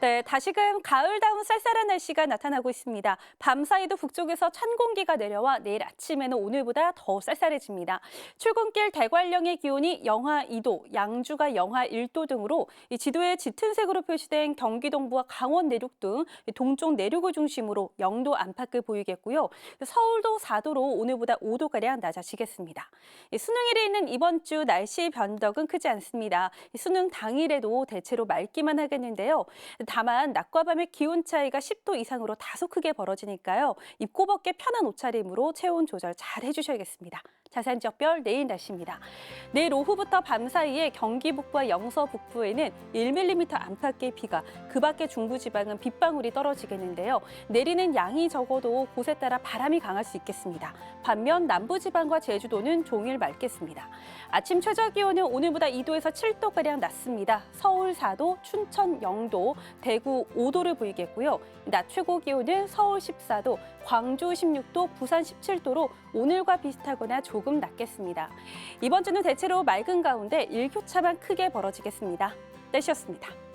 네, 다시금 가을다운 쌀쌀한 날씨가 나타나고 있습니다. 밤사이도 북쪽에서 찬 공기가 내려와 내일 아침에는 오늘보다 더 쌀쌀해집니다. 출근길 대관령의 기온이 영하 2도, 양주가 영하 1도 등으로 이 지도에 짙은 색으로 표시된 경기 동부와 강원 내륙 등 동쪽 내륙을 중심으로 영도 안팎을 보이겠고요. 서울도 4도로 오늘보다 5도가량 낮아지겠습니다. 이 수능일에 있는 이번 주 날씨 변덕은 크지 않습니다. 이 수능 당일에도 대체로 맑기만 하겠는데요. 다만 낮과 밤의 기온 차이가 10도 이상으로 다소 크게 벌어지니까요. 입고 벗기 편한 옷차림으로 체온 조절 잘 해주셔야겠습니다. 자세한 지역별 내일 날씨입니다. 내일 오후부터 밤 사이에 경기 북부와 영서 북부에는 1mm 안팎의 비가, 그 밖의 중부지방은 빗방울이 떨어지겠는데요. 내리는 양이 적어도 곳에 따라 바람이 강할 수 있겠습니다. 반면 남부지방과 제주도는 종일 맑겠습니다. 아침 최저 기온은 오늘보다 2도에서 7도가량 낮습니다. 서울 4도, 춘천 0도, 대구 5도를 보이겠고요. 낮 최고 기온은 서울 14도, 광주 16도, 부산 17도로 오늘과 비슷하거나 조금 낮겠습니다. 이번 주는 대체로 맑은 가운데 일교차만 크게 벌어지겠습니다. 날씨였습니다.